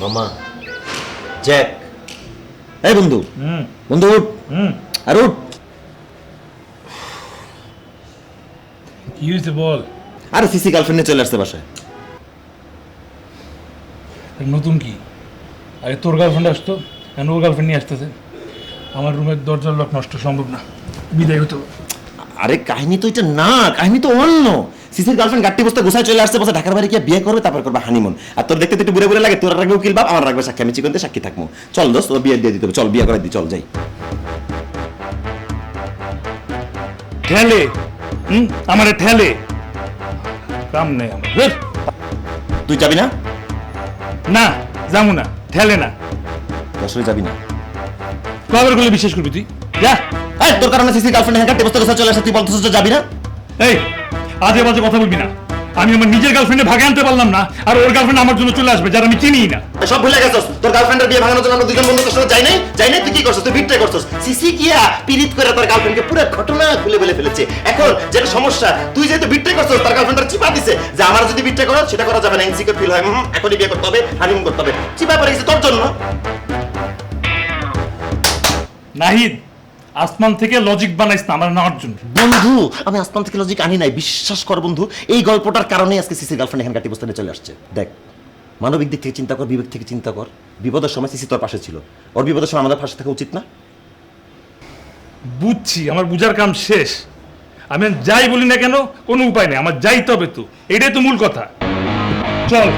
মামা জ্যাক। এই বন্ধু বন্ধু উঠ। আর উঠ। কি হয়েছে বল? আর সিসি গার্লফ্রেন্ডে চলে আসছে বাসায়। নতুন কি? আরে তোর গার্লফ্রেন্ড আসতো এখন ওর গার্লফ্রেন্ড নিয়ে আসতেছে? আমার রুমের দরজার লক নষ্ট সম্ভব না। বিদায় হতো আরে কাহিনী তো এটা না কাহিনী তো অন্য। সিসির গার্লফ্রেন্ড গাট্টি বস্তা গোসায় চলে আসছে বসে ঢাকার বাড়ি গিয়ে বিয়ে করবে তারপর করবে হানিমুন আর তোর দেখতে তো একটু বুড়ে বুড়ে লাগে তোর রাখবে উকিল বাপ আমার রাখবে সাক্ষী আমি চিকনতে সাক্ষী থাকব। চল দোস্ত ও বিয়ে দিয়ে দিতে হবে চল বিয়ে করে দি চল যাই। ঠেলে। হুম? আমারে ঠেলে। কাম নেই আমার। তুই যাবি না? না যাব না ঠেলে না। আসলে যাবি না? কবার করলে বিশ্বাস করবি তুই? যা। এই তোর কারণে সিসি গার্লফ্রেন্ড হ্যাঁ গাট্টি বস্তা গোসায় চলে আসছে তুই বলতেছিস যাবি না? এই আজে বাজে কথা বলবি না। আমি আমার নিজের গার্লফ্রেন্ডে ভাগে আনতে পারলাম না আর ওর গার্লফ্রেন্ড আমার জন্য চলে আসবে যারা আমি চিনিই না। সব ভুলে গেছস? তোর গার্লফ্রেন্ডের বিয়ে ভাঙানোর জন্য আমরা দুজন বন্ধু তোর সাথে যাই নাই? যাই নাই তুই কি করছস? তুই বিট্রাই করছস? সিসি কিয়া পিরিত করে তোর গার্লফ্রেন্ডকে পুরো ঘটনা খুলে বলে ফেলেছে। এখন যেটা সমস্যা তুই যেহেতু বিট্রাই করছস তার গার্লফ্রেন্ডের চিপা দিছে। যে আমার যদি বিট্রাই করো সেটা করা যাবে না। ইনসিকিউর ফিল হয় এখনই বিয়ে করতে হবে হানিমুন করতে হবে। চিপা পড়ে গেছে তোর জন্য। নাহিদ আসমান থেকে লজিক বানাইস না আমার নেওয়ার জন্য। বন্ধু আমি আসমান থেকে লজিক আনি নাই বিশ্বাস কর বন্ধু এই গল্পটার কারণে আজকে সিসির গার্লফ্রেন্ড এখানে কাটি বস্তানে চলে আসছে। দেখ মানবিক দিক থেকে চিন্তা কর বিবেক থেকে চিন্তা কর। বিপদের সময় সিসি তোর পাশে ছিল। ওর বিপদের সময় আমাদের পাশে থাকা উচিত না? বুঝছি আমার বুঝার কাম শেষ। আমি যাই বলি না কেন কোনো উপায় নেই আমার যাইতে হবে তো। এটাই তো মূল কথা। চল।